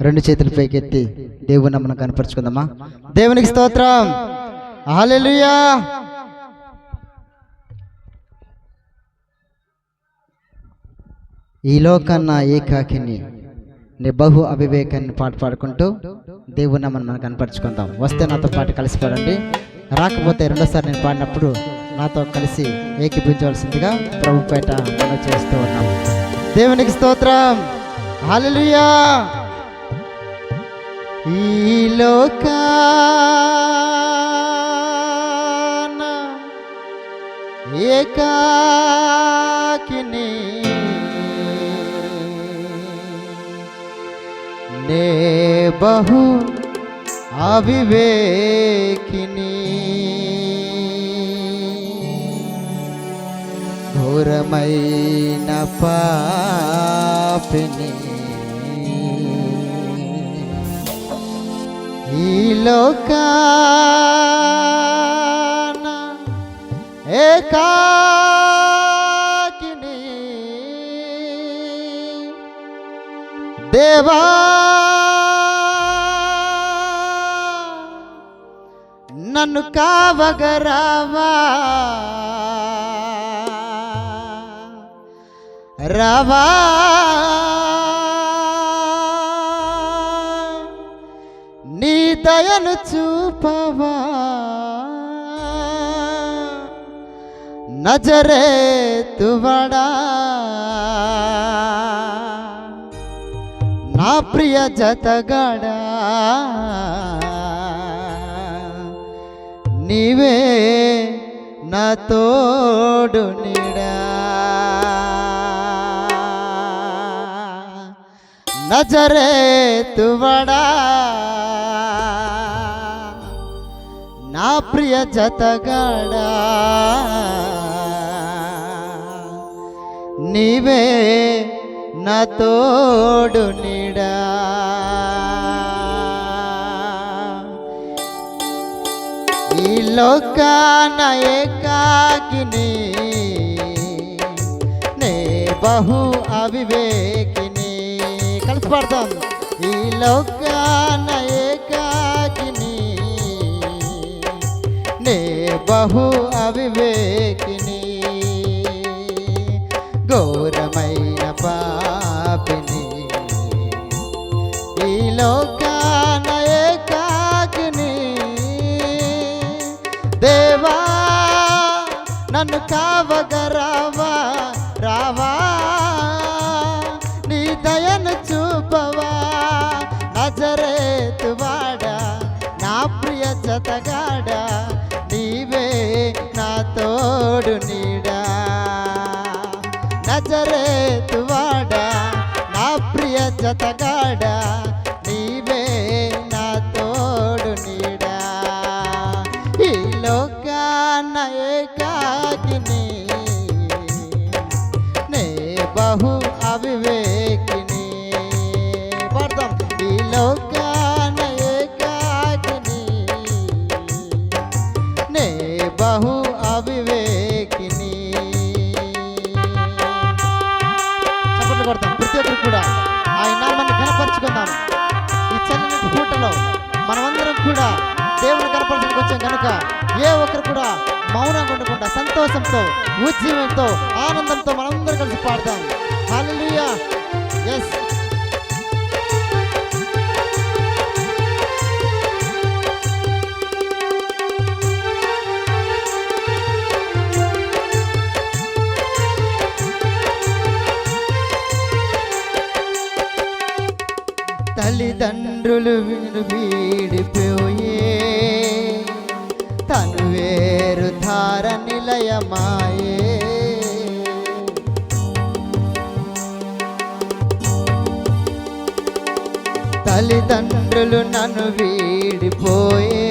రెండు చేతులు పైకెత్తి దేవుని మనం కనపరుచుకుందామా? దేవునికి స్తోత్రం. హల్లెలూయా. ఈ లోకన్న ఏకాకిని నీ బహు అవివేకాన్ని పాట పాడుకుంటూ దేవుని మనం కనపరుచుకుందాం. వస్తే నాతో పాటు కలిసి పాడండి. రాకపోతే రెండోసారి నేను పాడినప్పుడు నాతో కలిసి ఏకీపించవలసిందిగా ప్రభుపేట మనం చేస్తూ ఉన్నాం. దేవునికి స్తోత్రం. హాలెలుయా ఈ లోకాన ఏకాకిని నే బహు అవివేకిని. ఘోరమైన పాపిని ఈ లోకాన ఏకాకిని దేవా నన్ను కావగరావా దయలు చూపవా? నజరే తువడా నా ప్రియ జతగడా? నీవే నా తోడు నిడా? నజరేతువడా నా ప్రియ జతగడా నీవే నా తోడు నీడా. ఈ లోకాన ఏకాకిని నే బహు అవివేకిని. కలిసి పాడతాం ఈ లోకాన బహు అవివేకిని ఘోరమైన పాపిని. ఈ లోకాన ఏకాకిని దేవా నన్ను కావగరావా రావా నీ దయను చూపవా నజరేతువాడా నా ప్రియ జతగాడా. మౌనం మౌనంగా ఉండకుండా సంతోషంతో ఉద్యమంతో ఆనందంతో మనందరూ కలిసి పాడతాం. హల్లెలూయా ఎస్ తల్లిదండ్రులు విను వీడిపోయే తను వేరు ధార నిలయమాయే. తల్లిదండ్రులు నన్ను వీడిపోయే.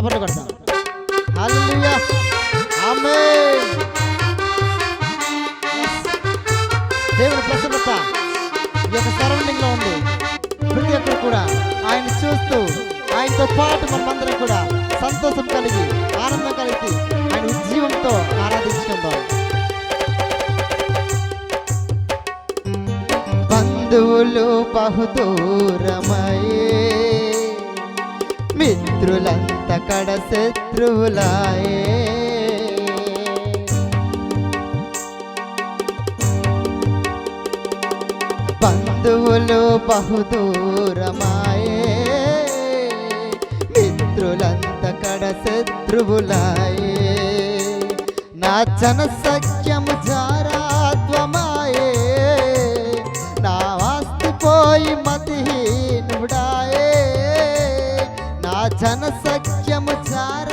చప్పట్లు కొడతాం. దేవుడు ప్రసన్నత ఈ యొక్క సరౌండింగ్లో ఉంది ప్రతి ఒక్కరు కూడా ఆయన చూస్తూ ఆయనతో పాటు మనమందరం కూడా సంతోషం కలిగి ఆనందం కలిగి ఆయన ఉజ్జీవంతో ఆరాధించుకుందాం. బంధువులు బహుదూరమయే శత్రులంత కడ శత్రువులాయే. బంధువులు బహుదూరమాయే. మిత్రులంత కడ శత్రువులాయే. నా జన సఖ్యము జారాత్వమాయే జన సఖ్యము చార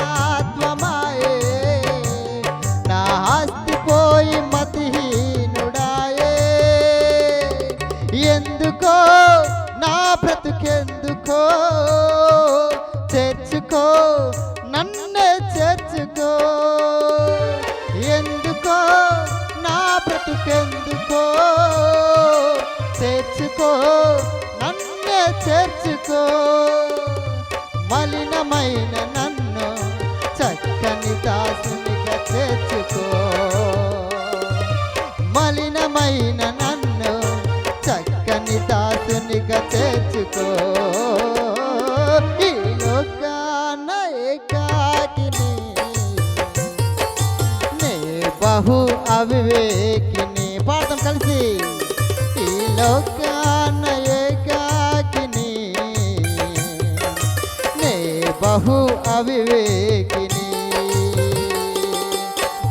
బహు అవివేకిని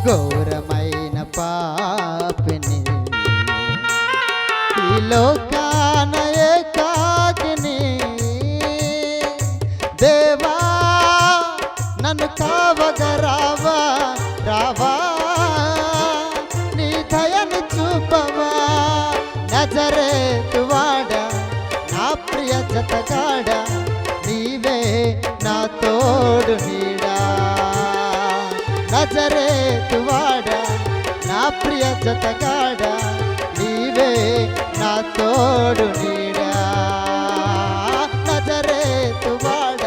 ఘోరమైన పాపిని. ఈ లోకాన ఏకాకిని దేవా నన్ను కావగ రావా రావా. నీ దయను చూపవా నజరే వాడ నా ప్రియ జతగాడా. తోడు నీడా నజరేతు వాడ నా ప్రియ జతగాడ నీవే నా తోడు నీడా. నజరేతు వాడ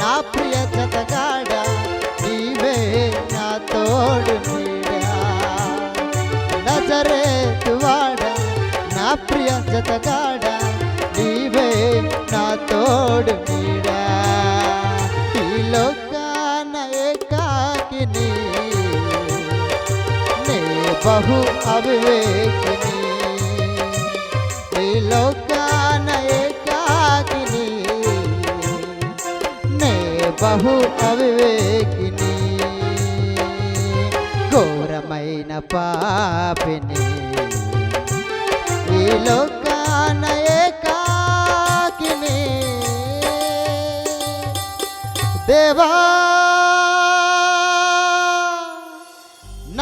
నా ప్రియ జతగాడ నీవే నా తోడు నీడా. నజరేతు వాడ నా ప్రియ జతగాడ నీవే నా తోడు బహు అవివేకిని ఈ లోకాన ఏకాకిని నే బహు అవివేకిని ఘోరమైన పాపిని ఈ లోకాన ఏకాకిని దేవా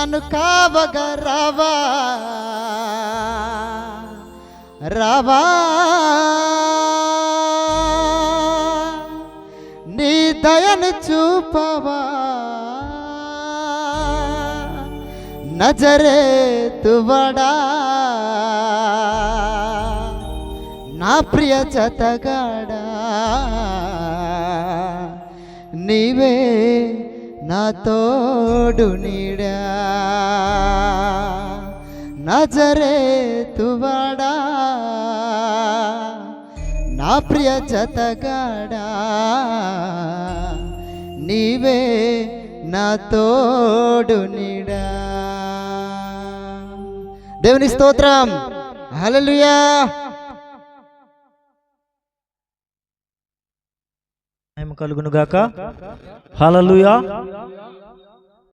నన్ను కావగా రావా. రావా. నీ దయను చూపవా. నజరే తువడా నా ప్రియ జతగాడా. నీవే నా తోడు నీడా? నజరేతువాడా నా ప్రియ జతగాడా? నీవే నా తోడు నీడా? దేవుని స్తోత్రం. హలలుయా కలుగునుగాక. హలలుయా